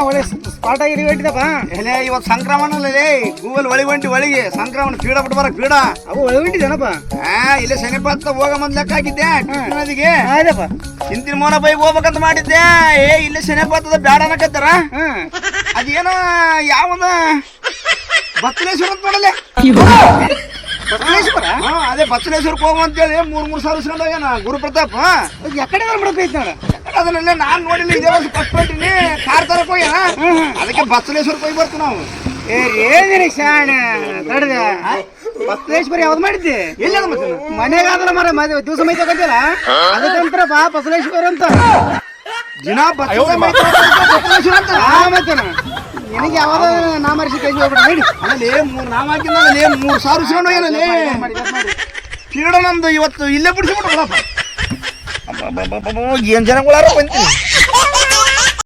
ಒಳ್ಳೆ ಸ್ಪಾಟ್ ಆಗಿ ಇಟ್ಟಿದಪ್ಪ ಏನೇ ಇವತ್ತು ಸಂಕ್ರಮಣ ಲೇ ಗೂಗಲ್ ಒಳಿ ಒಳಗೆ. ಸಂಕ್ರಮಣ ಪೀಡ ಬಿಟ್ಟು ಬರಕ್ ಪೀಡ. ಅವು ಇಲ್ಲೇ ಹೋಗ ಮೊದ್ಲು ಲೆಕ್ಕ ಹಾಕಿದ್ದೆ ನದಿಗೆ ಆಯ್ತಪ್ಪ ಹಿಂದಿನ ಮೋನ ಬೈಗ್ ಹೋಗ್ಬೇಕಂತ ಮಾಡಿದ್ದೆ. ಏ ಇಲ್ಲೇ ಶನಿಪಾತದ ಬ್ಯಾಡ ಅನ್ನಕತ್ತಾರ ಹಾ. ಅದೇನ ಯಾವದ ಬಚ್ಚಲೇಶ್ವರ ಅಂತ ಮಾಡಲೆ ಬಸವೇಶ್ವರ ಅದೇ ಬಚ್ಚಲೇಶ್ವರಕ್ಕೆ ಹೋಗು ಅಂತೇಳಿ ಮೂರ್ ಮೂರ್ ಸಾವಿರ ಗುರು ಪ್ರತಾಪ್ ಅದು ಎಕಡೆ ಬಿಡಪ್ಪ ಐತಿ ನೋಡ ಅದನ್ನೆಲ್ಲ ನಾನ್ ನೋಡಿಲ್ಲ ಇದೇ ಒಂದು ಫಸ್ಟ್ ಹೊಂಟಿನಿ ಕಾರ್ ತರಕ್ ಹೋಗ್ಯಾನ? ಅದಕ್ಕೆ ಬಸವೇಶ್ವರ ಹೋಗಿ ಬರ್ತು ನಾವು. ಏ ಏನಿರಿ ಶಾಣ? ತಡದ ಬಸವೇಶ್ವರ ಯಾವ್ದು ಮಾಡಿದ್ದೆ? ಇಲ್ಲ ಮನೆಗೆ ಮನೆಗಾದ್ರ ಮರ ಮದುವೆ ದಿವಸ ಮೈ ತಗೊಂಡಿಲ್ಲ ಅದಕ್ಕಂತರ ಬಾ ಬಸವೇಶ್ವರ ಅಂತ. ದಿನ ಬಸವೇಶ್ವರ ಅಂತ. ಆ ಮತ್ತೇನ ನಿನಗೆ ಯಾವಾಗ ನಾಮರಿಸಿ ಕೈ ಹೋಗ್ಬಿಡ ಹೇಳಿ. ಅಲ್ಲೇ ಮೂರು ನಾಮ ಹಾಕಿದ್ನಲ್ಲೇ ಮೂರ್ ಸಾವಿರ ಇಸ್ಕೊಂಡು ಹೋಗ್ಯಾನಲ್ಲೇ. ಇವತ್ತು ಕೆಲಸ ಬಿಡ್ಸಿ ಪೀಡ ನಮ್ದು ಇವತ್ತು ಇಲ್ಲೇ ಬಿಡಿಸ್ಬಿಟ್ಟು ಏನ್ ಜನಗಳಾರ ಬಂತೀನಿ